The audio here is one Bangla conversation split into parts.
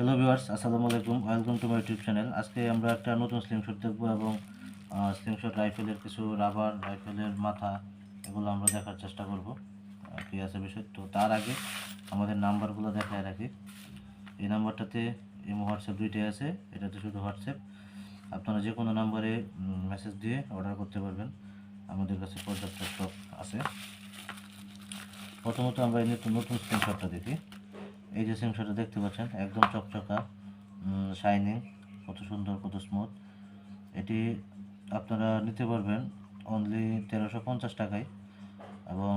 হ্যালো ভিউয়ার্স আসসালামু আলাইকুম। Welcome to my YouTube channel আজকে আমরা একটা নতুন স্লিংশট দেখব এবং স্লিংশট রাইফেলের কিছু রাবার রাইফেলের মাথা এগুলো আমরা দেখার চেষ্টা করব। কি আছে বিষয়? তো তার আগে আমাদের নাম্বারগুলো দেখায় রাখি। এই নাম্বারটাতে ইমো হোয়াটসঅ্যাপ দুইটাই আছে, এটাতে শুধু হোয়াটসঅ্যাপ আপনারা যে কোনো নাম্বারে মেসেজ দিয়ে অর্ডার করতে পারবেন। আমাদের কাছে পর্যাপ্ত স্টক আছে। প্রথমত আমরা এই নতুন নতুন স্ক্রিনশটটা দেখি। এই যে স্ক্রিনশটটা দেখতে পাচ্ছেন, একদম চকচকা শাইনিং কত সুন্দর, কত স্মুথ এটি আপনারা নিতে পারবেন অনলি তেরোশো পঞ্চাশ টাকায়। এবং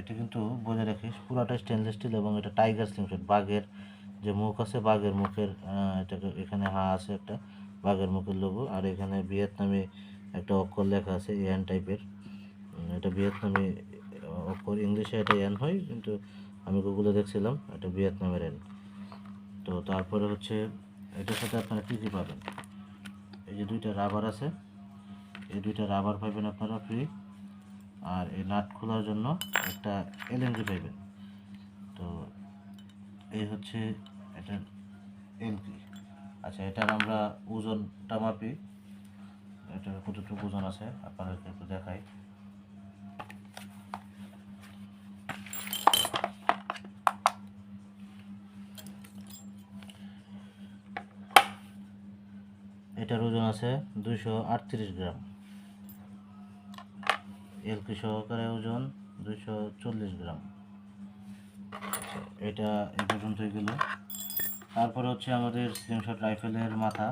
এটি কিন্তু বজায় রাখি, পুরাটা স্টেনলেস স্টিল এবং এটা টাইগার স্ক্রিনশট বাঘের যে মুখ আছে, বাঘের মুখের এটাকে এখানে হা আছে একটা, বাঘের মুখের লোগো আর এখানে ভিয়েতনামে একটা অক্ষর লেখা আছে এন টাইপের এটা ভিয়েতনামে অক্ষর, ইংলিশে এটা এন হয়, কিন্তু আমি গুগলে দেখছিলাম, এটা ভিয়েতনামের এন তো তারপরে হচ্ছে, এটার সাথে আপনারা কী কী পাবেন? এই যে দুইটা রাবার আছে, এই দুইটা রাবার পাবেন আপনারা ফ্রি। আর এই নাট খোলার জন্য একটা এলএনজি পাইবেন। তো এই হচ্ছে এটার এলকি আচ্ছা এটার আমরা ওজনটা মাপি। এটার কতটুকু ওজন আছে, আপনাদেরকে একটু দেখাই। এটার ওজন আছে দুইশো আটত্রিশ গ্রাম। এলকি সহকারে ওজন দুইশো চল্লিশ গ্রাম। এটা এই পর্যন্তই গেল। তারপরে হচ্ছে আমাদের স্লিংশট রাইফেলের মাথা,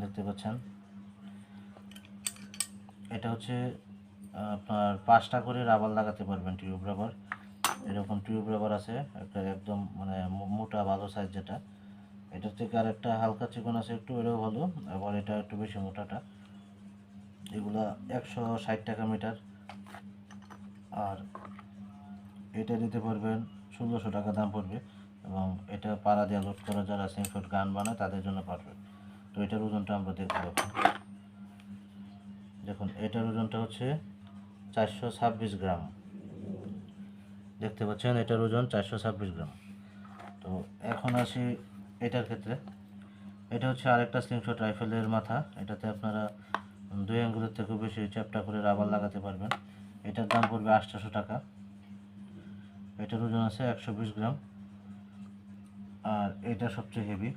দেখতে পাচ্ছেন। এটা হচ্ছে, আপনার পাঁচটা করে রাবার লাগাতে পারবেন টিউব রাবার। এরকম টিউব রাবার আছে, একটা একদম মানে মোটা ভালো সাইজ যেটা। এটার থেকে আর একটা হালকা চিকন আছে, একটু এটাও ভালো, আবার এটা একটু বেশি মোটাটা। এগুলা একশো ষাট টাকা মিটার। আর এটা দিতে পারবেন ষোলোশো টাকা দাম পড়বে, এবং এটা পাড়া দিয়ে লোড করা যারা সিংশট গান বানায়, তাদের জন্য পারফেক্ট। তো এটার ওজনটা আমরা দেখব। দেখুন, এটার ওজনটা হচ্ছে চারশো ছাব্বিশ গ্রাম। দেখতে পাচ্ছেন, এটার ওজন চারশো ছাব্বিশ গ্রাম। তো এখন আসি এটার ক্ষেত্রে। এটা হচ্ছে আরেকটা স্লিংশট রাইফেলের মাথা। এটাতে আপনারা দুই আঙ্গুলের থেকেও বেশি চ্যাপটা করে রাবার লাগাতে পারবেন। এটার দাম পড়বে আটশোশো টাকা। এটার ওজন আছে একশো বিশ গ্রাম। আর এটা সবচেয়ে হেভি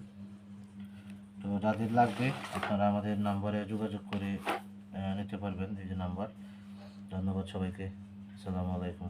তো যাদের লাগবে আপনারা আমাদের নাম্বারে যোগাযোগ করে নিতে পারবেন, এই যে নাম্বার ধন্যবাদ সবাইকে। আসসালামু আলাইকুম।